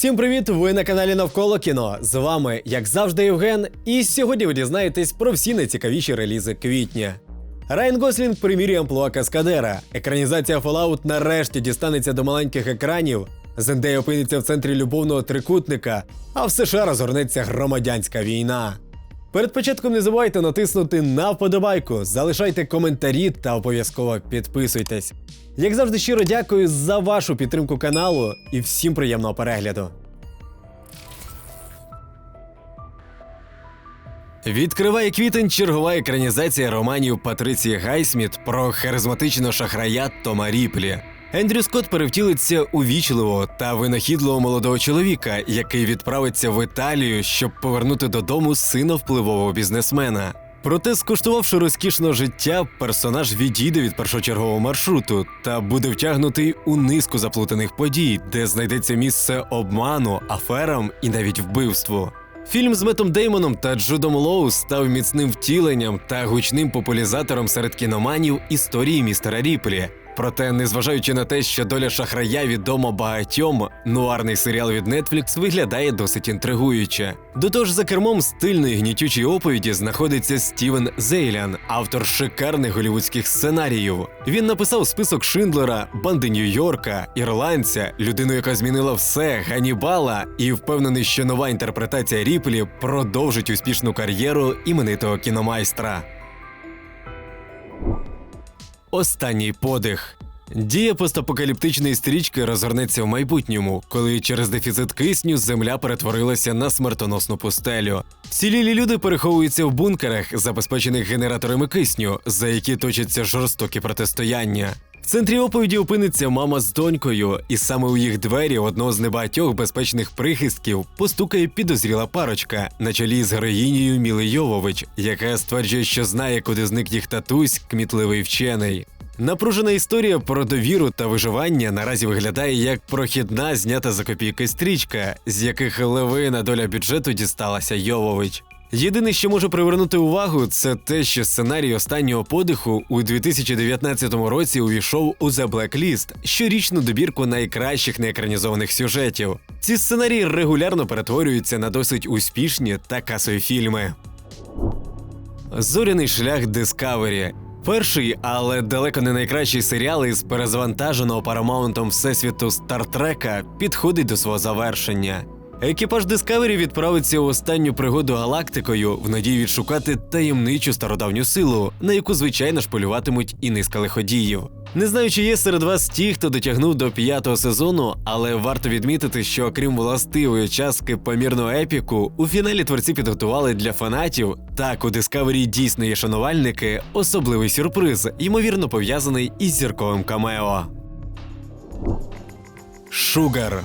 Всім привіт! Ви на каналі Навколо кіно. З вами, як завжди, Євген. І сьогодні ви дізнаєтесь про всі найцікавіші релізи квітня. Райан Гослінг примірює амплуа Каскадера. Екранізація Fallout нарешті дістанеться до маленьких екранів. Зендей опиниться в центрі любовного трикутника, а в США розгорнеться громадянська війна. Перед початком не забувайте натиснути на вподобайку, залишайте коментарі та обов'язково підписуйтесь. Як завжди, щиро дякую за вашу підтримку каналу і всім приємного перегляду. Відкриває квітень чергова екранізація романів Патриції Гайсміт про харизматичного шахрая Тома Ріплі. Ендрю Скотт перевтілиться у вічливого та винахідливого молодого чоловіка, який відправиться в Італію, щоб повернути додому сина впливового бізнесмена. Проте, скуштувавши розкішного життя, персонаж відійде від першочергового маршруту та буде втягнутий у низку заплутаних подій, де знайдеться місце обману, аферам і навіть вбивству. Фільм з Метом Деймоном та Джудом Лоу став міцним втіленням та гучним популяризатором серед кіноманів історії містера Ріплі. Проте, незважаючи на те, що доля шахрая відома багатьом, нуарний серіал від Netflix виглядає досить інтригуюче. До того ж, за кермом стильної гнітючої оповіді знаходиться Стівен Зейлян, автор шикарних голівудських сценаріїв. Він написав список Шиндлера, банди Нью-Йорка, ірландця, людину, яка змінила все, Ганібала, і впевнений, що нова інтерпретація Ріплі продовжить успішну кар'єру іменитого кіномайстра. Останній подих. Дія постапокаліптичної стрічки розгорнеться в майбутньому, коли через дефіцит кисню земля перетворилася на смертоносну пустелю. Цілілі люди переховуються в бункерах, забезпечених генераторами кисню, за які точаться жорстокі протистояння. Центрі оповіді опиниться мама з донькою, і саме у їх двері одного з небагатьох безпечних прихистків постукає підозріла парочка на чолі з героїнею Міли Йовович, яка стверджує, що знає, куди зник їх татусь, кмітливий вчений. Напружена історія про довіру та виживання наразі виглядає як прохідна знята за копійки стрічка, з яких левина доля бюджету дісталася Йовович. Єдине, що може привернути увагу, це те, що сценарій останнього подиху у 2019 році увійшов у The Blacklist, щорічну добірку найкращих неекранізованих сюжетів. Ці сценарії регулярно перетворюються на досить успішні та касові фільми. Зоряний шлях Discovery. Перший, але далеко не найкращий серіал із перезвантаженого парамаунтом всесвіту Стартрека підходить до свого завершення. Екіпаж Discovery відправиться у останню пригоду галактикою в надії відшукати таємничу стародавню силу, на яку звичайно ж полюватимуть і низка лиходіїв. Не знаю, чи є серед вас ті, хто дотягнув до п'ятого сезону, але варто відмітити, що окрім властивої частки помірного епіку, у фіналі творці підготували для фанатів, так у Discovery дійсно є шанувальники, особливий сюрприз, ймовірно пов'язаний із зірковим камео. Шугар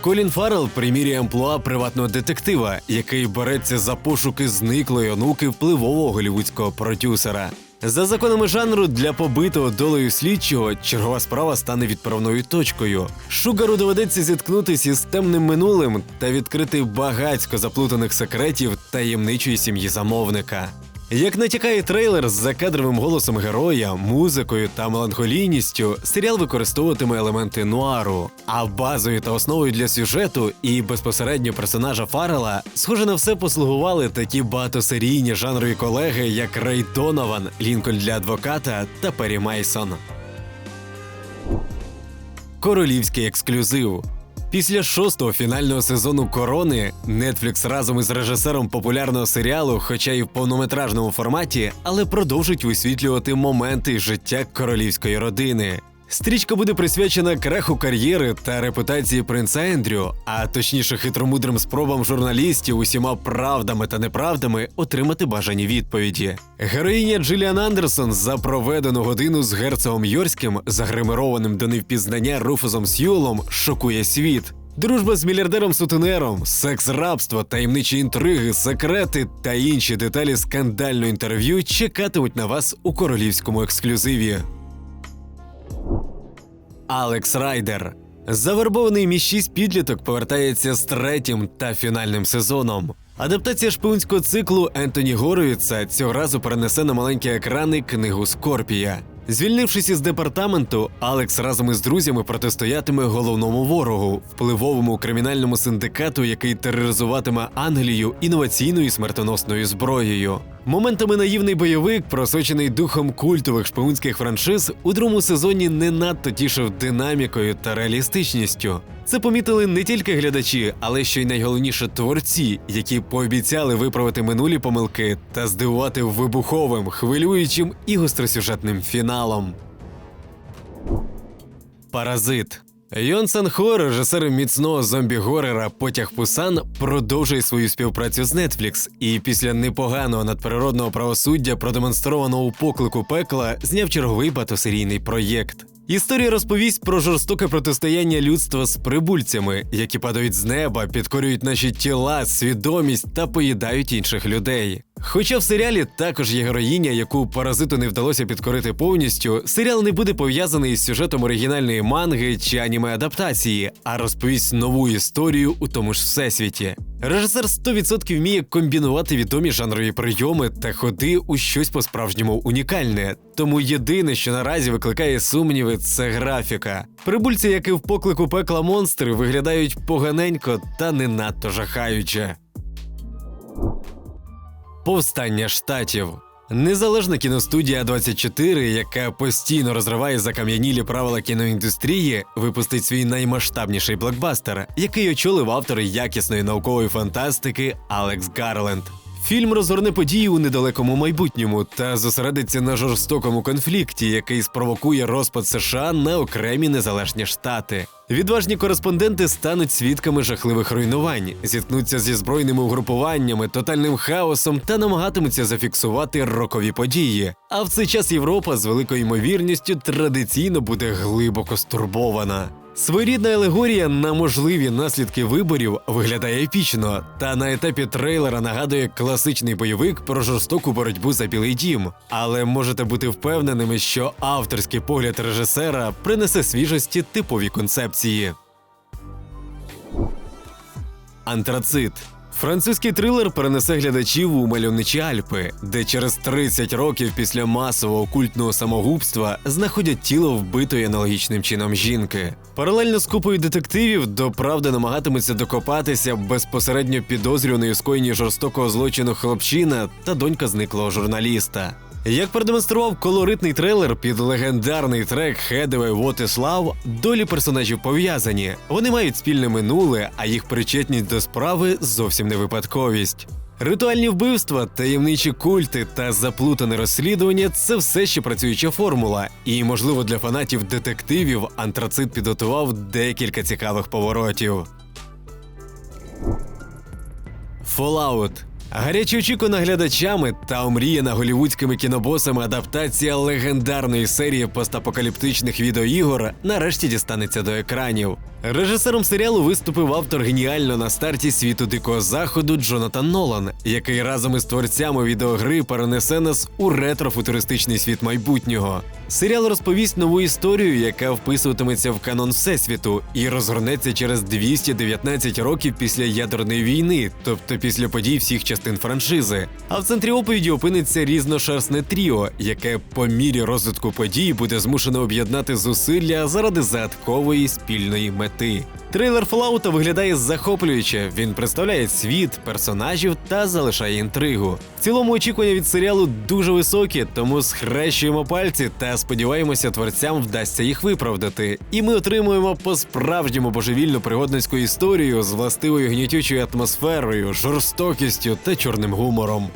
Колін Фаррелл примірює амплуа приватного детектива, який береться за пошуки зниклої онуки впливового голівудського продюсера. За законами жанру для побитого долею слідчого чергова справа стане відправною точкою. Шугару доведеться зіткнутися із темним минулим та відкрити багацько заплутаних секретів таємничої сім'ї замовника. Як натякає трейлер з закадровим голосом героя, музикою та меланхолійністю, серіал використовуватиме елементи нуару, а базою та основою для сюжету і безпосередньо персонажа Фаррела, схоже на все послугували такі багатосерійні жанрові колеги, як Рей Донован, Лінкольн для адвоката та Пері Мейсон. Королівський ексклюзив. Після шостого фінального сезону корони Netflix разом із режисером популярного серіалу, хоча й в повнометражному форматі, але продовжить висвітлювати моменти життя королівської родини. Стрічка буде присвячена краху кар'єри та репутації принца Ендрю, а точніше хитромудрим спробам журналістів усіма правдами та неправдами отримати бажані відповіді. Героїня Джиліан Андерсон за проведену годину з герцогом Йорським, загримированим до невпізнання Руфусом Сьюлом, шокує світ. Дружба з мільярдером сутенером, секс, рабство, таємничі інтриги, секрети та інші деталі скандального інтерв'ю чекатимуть на вас у королівському ексклюзиві. Алекс Райдер. Завербований між 6 підліток повертається з третім та фінальним сезоном. Адаптація шпигунського циклу Ентоні Горовіца цього разу перенесе на маленькі екрани книгу Скорпія. Звільнившись із департаменту, Алекс разом із друзями протистоятиме головному ворогу, впливовому кримінальному синдикату, який тероризуватиме Англію інноваційною смертоносною зброєю. Моментами наївний бойовик, просочений духом культових шпигунських франшиз, у другому сезоні не надто тішив динамікою та реалістичністю. Це помітили не тільки глядачі, але ще й найголовніше творці, які пообіцяли виправити минулі помилки та здивувати вибуховим, хвилюючим і гостросюжетним фіналом. Паразит. Йон Сан Хо, режисер міцного зомбі-горера Потяг Пусан, продовжує свою співпрацю з Netflix і після непоганого надприродного правосуддя, продемонстрованого у поклику пекла, зняв черговий батосерійний проєкт. Історія розповість про жорстоке протистояння людства з прибульцями, які падають з неба, підкорюють наші тіла, свідомість та поїдають інших людей. Хоча в серіалі також є героїня, яку паразиту не вдалося підкорити повністю, серіал не буде пов'язаний з сюжетом оригінальної манги чи аніме адаптації, а розповість нову історію у тому ж всесвіті. Режисер 100% вміє комбінувати відомі жанрові прийоми та ходи у щось по-справжньому унікальне. Тому єдине, що наразі викликає сумніви, це графіка. Прибульці, як і в поклику пекла монстри, виглядають поганенько та не надто жахаюче. Повстання штатів. Незалежна кіностудія 24, яка постійно розриває закам'янілі правила кіноіндустрії, випустить свій наймасштабніший блокбастер, який очолив автор якісної наукової фантастики Алекс Гарленд. Фільм розгорне події у недалекому майбутньому та зосередиться на жорстокому конфлікті, який спровокує розпад США на окремі незалежні штати. Відважні кореспонденти стануть свідками жахливих руйнувань, зіткнуться зі збройними угрупуваннями, тотальним хаосом та намагатимуться зафіксувати рокові події. А в цей час Європа з великою ймовірністю традиційно буде глибоко стурбована. Своєрідна алегорія на можливі наслідки виборів виглядає епічно, та на етапі трейлера нагадує класичний бойовик про жорстоку боротьбу за білий дім. Але можете бути впевненими, що авторський погляд режисера принесе свіжості типові концепції. Антрацит. Французький трилер перенесе глядачів у мальовничі Альпи, де через 30 років після масового культного самогубства знаходять тіло вбитої аналогічним чином жінки. Паралельно з купою детективів до правди намагатиметься докопатися безпосередньо підозрюваний у скоєнні жорстокого злочину хлопчина та донька зниклого журналіста. Як продемонстрував колоритний трейлер під легендарний трек What is долі персонажів пов'язані. Вони мають спільне минуле, а їх причетність до справи зовсім не випадковість. Ритуальні вбивства, таємничі культи та заплутане розслідування це все ще працююча формула. І, можливо, для фанатів детективів антрацит підготував декілька цікавих поворотів. Fallout Гаряче очікувана глядачами та омріяна голівудськими кінобосами адаптація легендарної серії постапокаліптичних відеоігор нарешті дістанеться до екранів. Режисером серіалу виступив автор геніально на старті світу дикого заходу Джонатан Нолан, який разом із творцями відеогри перенесе нас у ретро-футуристичний світ майбутнього. Серіал розповість нову історію, яка вписуватиметься в канон всесвіту, і розгорнеться через 219 років після ядерної війни, тобто після подій всіх частин франшизи. А в центрі оповіді опиниться різношерстне тріо, яке по мірі розвитку подій буде змушено об'єднати зусилля заради загадкової спільної мети. Трейлер Fallout виглядає захоплююче. Він представляє світ, персонажів та залишає інтригу. В цілому очікування від серіалу дуже високі, тому схрещуємо пальці та сподіваємося, творцям вдасться їх виправдати. І ми отримуємо по-справжньому божевільну пригодницьку історію з властивою гнітючою атмосферою, жорстокістю та чорним гумором.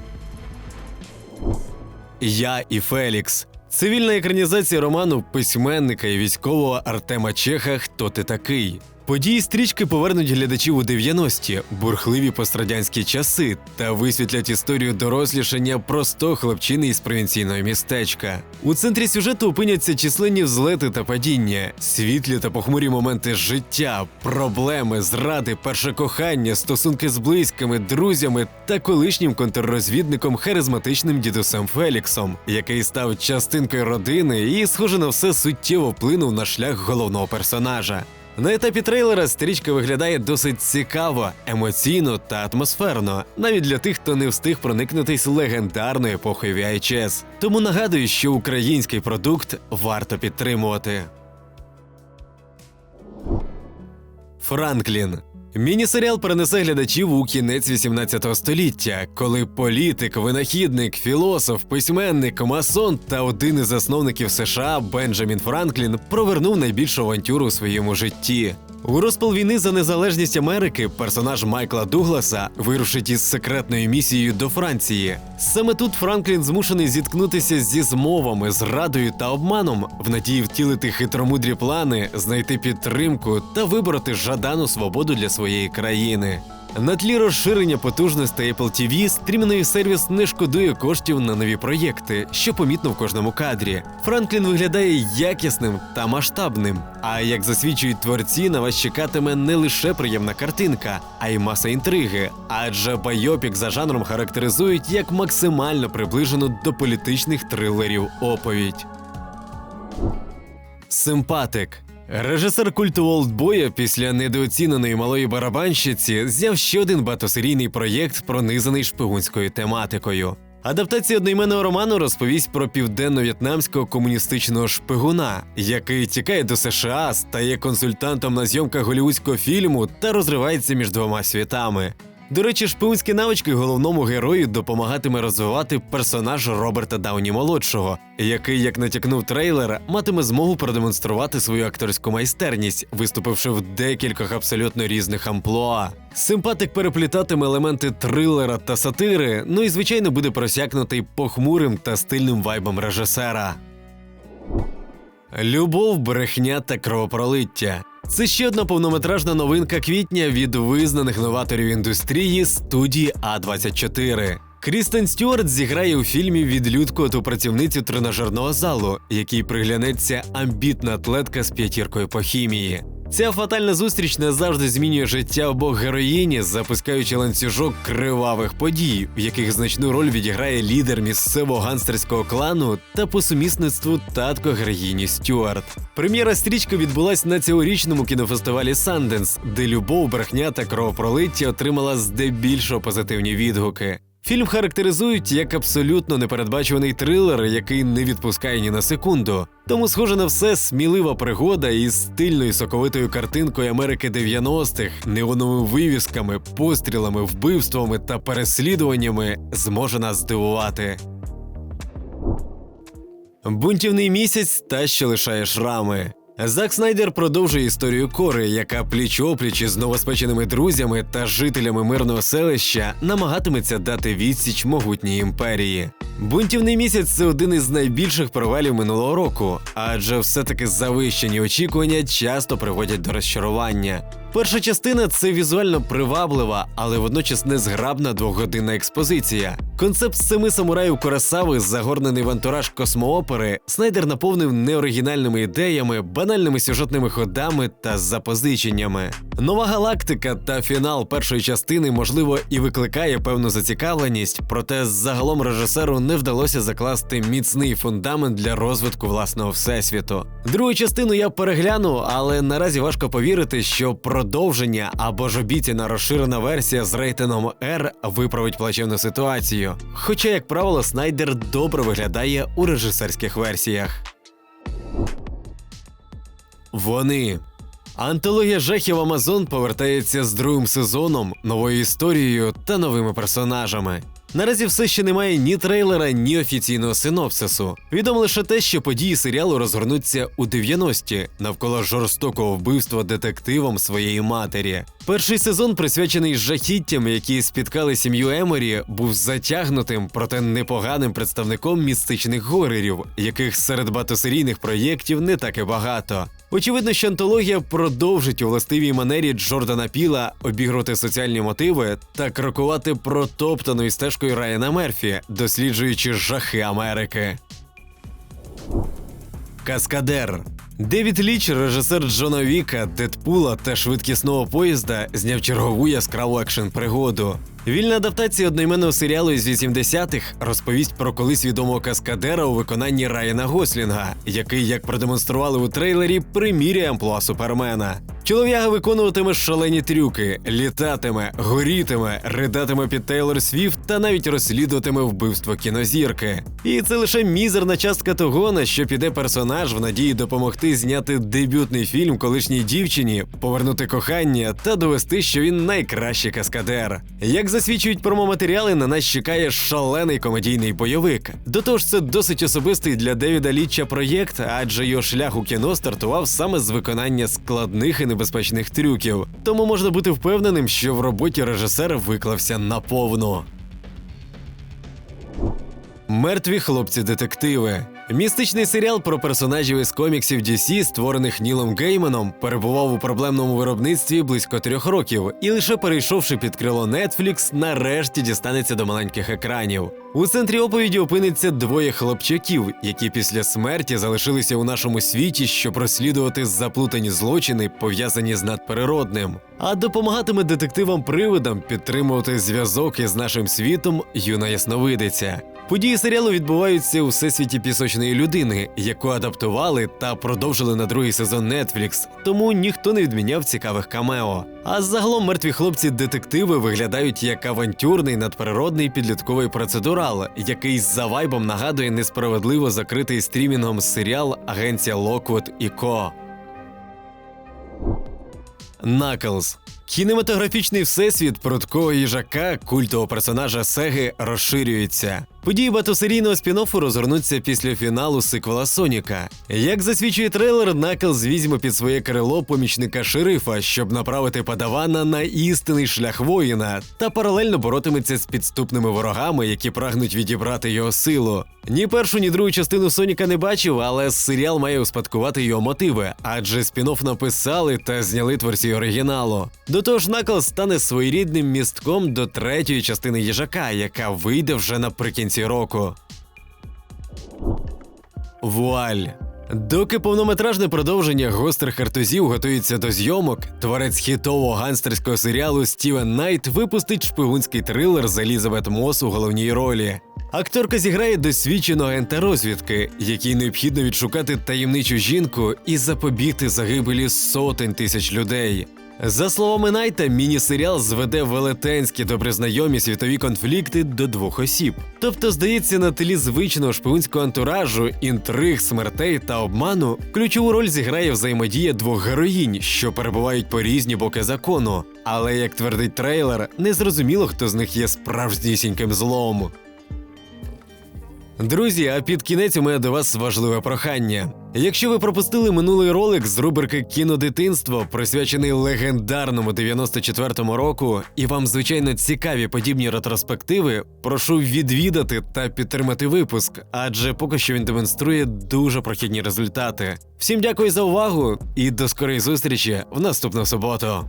Я і Фелікс. Цивільна екранізація роману письменника і військового Артема Чеха Хто ти такий? Події стрічки повернуть глядачів у 90-ті, бурхливі пострадянські часи та висвітлять історію дорослішання простого хлопчини із провінційного містечка. У центрі сюжету опиняться численні взлети та падіння, світлі та похмурі моменти життя, проблеми, зради, перше кохання, стосунки з близькими, друзями та колишнім контррозвідником харизматичним дідусем Феліксом, який став частинкою родини і, схоже на все, суттєво вплинув на шлях головного персонажа. На етапі трейлера стрічка виглядає досить цікаво, емоційно та атмосферно, навіть для тих, хто не встиг проникнутись легендарною епохою VHS. Тому нагадую, що український продукт варто підтримувати. Франклін. Міні-серіал перенесе глядачів у кінець 18 століття, коли політик, винахідник, філософ, письменник, масон та один із засновників США Бенджамін Франклін провернув найбільшу авантюру у своєму житті. У розпал війни за незалежність Америки персонаж Майкла Дугласа вирушить із секретною місією до Франції. Саме тут Франклін змушений зіткнутися зі змовами, зрадою та обманом, в надії втілити хитромудрі плани, знайти підтримку та вибороти жадану свободу для своєї країни. На тлі розширення потужностей Apple TV стрімний сервіс не шкодує коштів на нові проєкти, що помітно в кожному кадрі. Франклін виглядає якісним та масштабним. А як засвідчують творці, на вас чекатиме не лише приємна картинка, а й маса інтриги. Адже байопік за жанром характеризують як максимально приближену до політичних трилерів оповідь. Симпатик. Режисер культу Олдбоя після недооціненої малої барабанщиці зняв ще один багатосерійний проєкт, пронизаний шпигунською тематикою. Адаптація одноіменного роману розповість про південно-в'єтнамського комуністичного шпигуна, який тікає до США, стає консультантом на зйомках голівудського фільму та розривається між двома світами. До речі, шпигунські навички головному герою допомагатиме розвивати персонаж Роберта Дауні молодшого, який, як натякнув трейлер, матиме змогу продемонструвати свою акторську майстерність, виступивши в декількох абсолютно різних амплуа. Симпатик переплітатиме елементи трилера та сатири, ну і звичайно буде просякнутий похмурим та стильним вайбом режисера. Любов, брехня та кровопролиття. Це ще одна повнометражна новинка квітня від визнаних новаторів індустрії студії А24. Крістен Стюарт зіграє у фільмі відлюдкоту працівницю тренажерного залу, якій приглянеться амбітна атлетка з п'ятіркою по хімії. Ця фатальна зустріч не завжди змінює життя обох героїні, запускаючи ланцюжок кривавих подій, в яких значну роль відіграє лідер місцевого ганстерського клану та по сумісництву татко героїні Стюарт. Прем'єра стрічки відбулась на цьогорічному кінофестивалі Санденс, де любов, брехня та кровопролиття отримала здебільшого позитивні відгуки. Фільм характеризують як абсолютно непередбачуваний трилер, який не відпускає ні на секунду. Тому, схоже на все, смілива пригода із стильною соковитою картинкою Америки 90-х, неоновими вивісками, пострілами, вбивствами та переслідуваннями зможе нас здивувати. Бунтівний місяць та що лишає шрами. Зак Снайдер продовжує історію Кори, яка пліч-опліч із новоспеченими друзями та жителями мирного селища намагатиметься дати відсіч могутній імперії. Бунтівний місяць це один із найбільших провалів минулого року, адже все-таки завищені очікування часто приводять до розчарування. Перша частина це візуально приваблива, але водночас незграбна двогодинна експозиція. Концепт семи самураїв Курасави, загорнений в антураж космоопери, Снайдер наповнив неоригінальними ідеями, банальними сюжетними ходами та запозиченнями. Нова галактика та фінал першої частини, можливо, і викликає певну зацікавленість, проте загалом режисеру не вдалося закласти міцний фундамент для розвитку власного всесвіту. Другу частину я перегляну, але наразі важко повірити, що продовження або ж обіцяна розширена версія з рейтингом R виправить плачевну ситуацію. Хоча, як правило, Снайдер добре виглядає у режисерських версіях. Вони. Антологія жахів Амазон повертається з другим сезоном, новою історією та новими персонажами. Наразі все ще немає ні трейлера, ні офіційного синопсису. Відомо лише те, що події серіалу розгорнуться у 90-ті навколо жорстокого вбивства детективом своєї матері. Перший сезон, присвячений жахіттям, які спіткали сім'ю Еморі, був затягнутим, проте непоганим представником містичних горерів, яких серед багатосерійних проєктів не так і багато. Очевидно, що антологія продовжить у властивій манері Джордана Піла обігрувати соціальні мотиви та крокувати протоптаною стежкою Райана Мерфі, досліджуючи жахи Америки. Каскадер Девід Ліч, режисер Джона Віка, Дедпула та швидкісного поїзда, зняв чергову яскраву екшн пригоду. Вільна адаптація одноіменного серіалу із 80-х розповість про колись відомого каскадера у виконанні Райана Гослінга, який, як продемонстрували у трейлері, приміряє амплуа Супермена. Чолов'яга виконуватиме шалені трюки, літатиме, горітиме, ридатиме під Тейлор Свіфт та навіть розслідуватиме вбивство кінозірки. І це лише мізерна частка того, на що піде персонаж в надії допомогти зняти дебютний фільм колишній дівчині, повернути кохання та довести, що він найкращий каскадер. Як засвідчують промоматеріали, на нас чекає шалений комедійний бойовик. До того ж, це досить особистий для Девіда Літча проєкт, адже його шлях у кіно стартував саме з виконання складних і небезпечних трюків. Тому можна бути впевненим, що в роботі режисер виклався наповну. Мертві хлопці-детективи. Містичний серіал про персонажів із коміксів DC, створених Нілом Гейманом, перебував у проблемному виробництві близько трьох років, і лише перейшовши під крило Netflix, нарешті дістанеться до маленьких екранів. У центрі оповіді опиниться двоє хлопчаків, які після смерті залишилися у нашому світі, щоб розслідувати заплутані злочини, пов'язані з надпереродним. А допомагатиме детективам-привидам підтримувати зв'язок із нашим світом юна ясновидиця. Події серіалу відбуваються у всесвіті пісочної людини, яку адаптували та продовжили на другий сезон Netflix, тому ніхто не відміняв цікавих камео. А загалом мертві хлопці-детективи виглядають як авантюрний надприродний підлітковий процедурал, який за вайбом нагадує несправедливо закритий стрімінгом серіал Агенція Локвуд і Ко. Наклз. Кінематографічний всесвіт прудкого їжака, культового персонажа Сеги, розширюється. Події батосерійного спін-оффу розгорнуться після фіналу сиквела Соніка. Як засвідчує трейлер, Наклз візьме під своє крило помічника шерифа, щоб направити падавана на істинний шлях воїна, та паралельно боротиметься з підступними ворогами, які прагнуть відібрати його силу. Ні першу, ні другу частину Соніка не бачив, але серіал має успадкувати його мотиви, адже спін-офф написали та зняли творці оригіналу. До того ж, Наклз стане своєрідним містком до третьої частини їжака, яка вийде вже наприкінці року. Вуаль. Доки повнометражне продовження гострих артузів готується до зйомок, творець хітового ганстерського серіалу Стівен Найт випустить шпигунський трилер з Елізабет Мос у головній ролі. Акторка зіграє досвідченого агента розвідки, якій необхідно відшукати таємничу жінку і запобігти загибелі сотень тисяч людей. За словами Найта, міні-серіал зведе велетенські добрознайомі світові конфлікти до двох осіб. Тобто, здається, на тлі звичного шпигунського антуражу, інтриг, смертей та обману ключову роль зіграє взаємодія двох героїнь, що перебувають по різні боки закону. Але як твердить трейлер, незрозуміло, хто з них є справжнісіньким злом. Друзі, а під кінець у мене до вас важливе прохання. Якщо ви пропустили минулий ролик з рубрики Кінодитинство, присвячений легендарному 94-му року, і вам звичайно цікаві подібні ретроспективи, прошу відвідати та підтримати випуск, адже поки що він демонструє дуже прохідні результати. Всім дякую за увагу і до скорої зустрічі в наступну суботу.